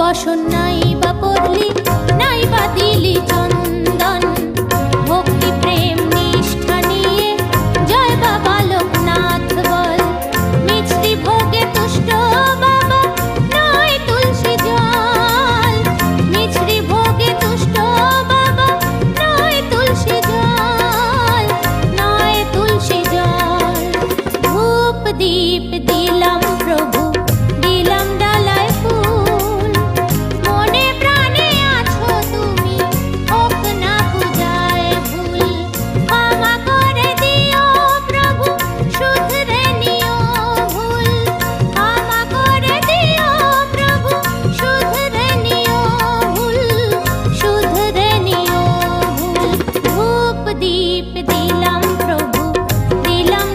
বাসন নাই বা পড়লি